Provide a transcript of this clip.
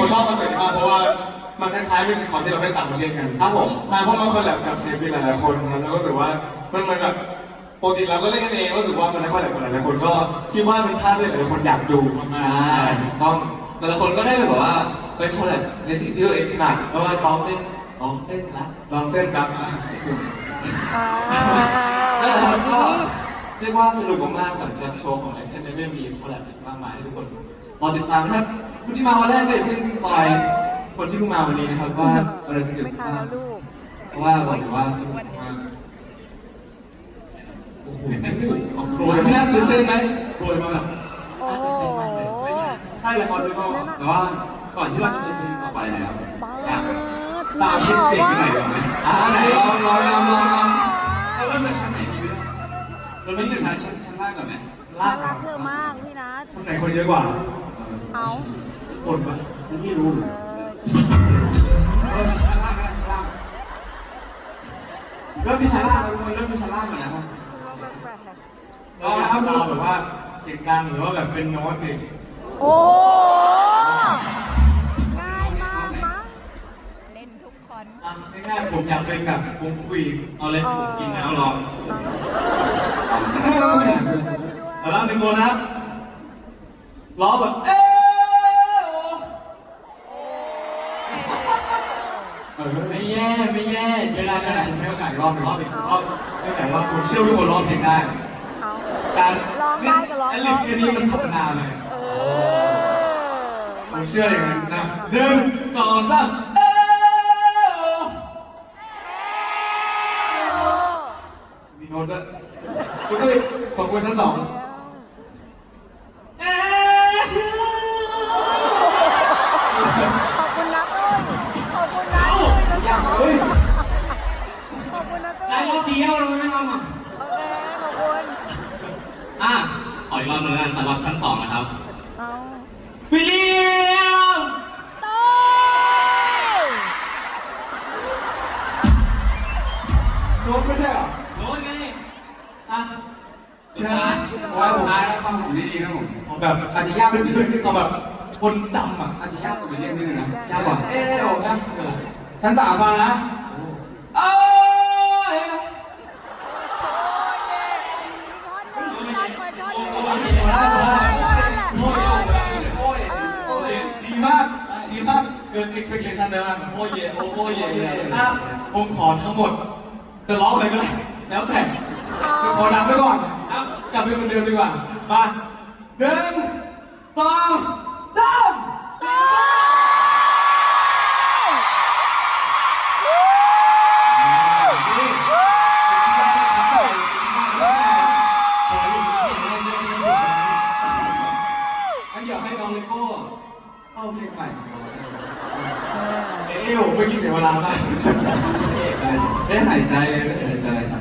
ผมชอบคอนเสิร์ตนี้มากเพราะว่ามันคล้ายๆมิวสิคอลที่เราไปต่างประเทศกันครับผมใช่เพราะมันคอลแลบกับศิลปินหลายๆคนครับแล้วก็รู้สึกว่ามันเหมือนแบบปกติเราก็เล่นกันเองรู้สึกว่ามันได้คอลแลบกับหลายๆคนก็คิดว่าเป็นภาพที่หลายๆคนอยากดูมากๆใช่ต้องแต่ละคนก็ได้แบบว่าไปคอลแลบในสิ่งที่ตัวเองถนัดไม่ว่าร้องเต้นร้องเต้นนะลองเต้นครับอ่านั่นแหละครับก็เรียกว่าสนุกมากๆหลังจากโชว์ของไอเทนได้มีคอลแลบอีกมากมายให้ทุกคน รอติดตามนะครับคนที่มาวันแรกก็อย่าเพิ่งสปอยคนที่เพิ่งมาวันนี้นะครับว่าอะไรจะเกิดไม่ขึ้นทันบ้าแล้งวลูกเพราะว่าบอกเลยว่าสนุกมากโอ้โหของโปรโอ้ยยพี่น่าตื่นเต้นไหมโปรยมาแบบโอ้โหใช่เลยคอนด้วยก็แต่ว่าก่อนที่เราจะไปต่อไปแล้วบ้าตามชิ้นเสียงไปหน่อยดีกว่าไหมอ่าไหนลองลองลองลองลองเราเริ่มจากชั้นไหนดีพี่เราเริ่มจากชั้นชั้นชั้นล่างก่อนไหมน่ารักเธอมากพี่นัทคนไหนคนเยอะกว่า เอาคนปะไม่รู้เออชั้นล่างนะชั้นล่างเริ่มที่ชั้นเริ่มที่ชั้นล่างก่อนนะครับเราถ้าเราแบบว่าเสียงดังหรือว่าแบบเป็นโน้ตนี่ๆโอ้ง่ายมากมั้งเล่นทุกคนง่ายๆผมอยากเป็นแบบวงคุยเอาเลยผมกินน้ำรอช่วยพี่ด้วยเอาละหนึ่งตัวนะร้อแบบเอ๊ เออไม่แย่ไม่แย่เวลาจะผมให้โอกาสอีกรอบหนึ่งรอบอีกรอบให้โอกาสว่าผมเชื่อว่าทุกคนร้องเพลงได้เอาการร้องได้ก็ร้องแอลิฟแค่นี้มันพัฒนาเลยเออผมเชื่ออย่างนั้นนะหนึ่งสองสามเอ๊ะมีโน้ตด้วยคุณก็ขอบคุณชั้นสอง เดียวเราไม่ทำอะโอเคขอบคุณอะขออีกรอบหนึงแล้วกันสำหรับชั้นสองนะครับ เอาวิลเลียมตุ้ยโน้ตไม่ใช่เหรอโน้ตไงอะสุดท้ายโอ้ยสุดท้ายแล้วฟังผมดีๆนะผมเอาแบบอาจจะยากนิดนึงเอาแบบคนจำอะอาจจะยากกว่าวิลเลียมนิดนึงนะยากกว่า เอ๊ะโอ้ยชั้นสามฟังนะ กเกิน expectation เลยมากโอ้เย่โอ้โอ้เย่เย่อะผมขอทั้งหมดจะร้องอะไรก็ได้แล้วแต่เดี๋ยวขอนับไปก่อนครับกลับไปเหมือนเดิมดีกว่ามาหนึ่ง เอ้ยเมื่อกี้เสียเวลามาก ได้หายใจได้หายใจ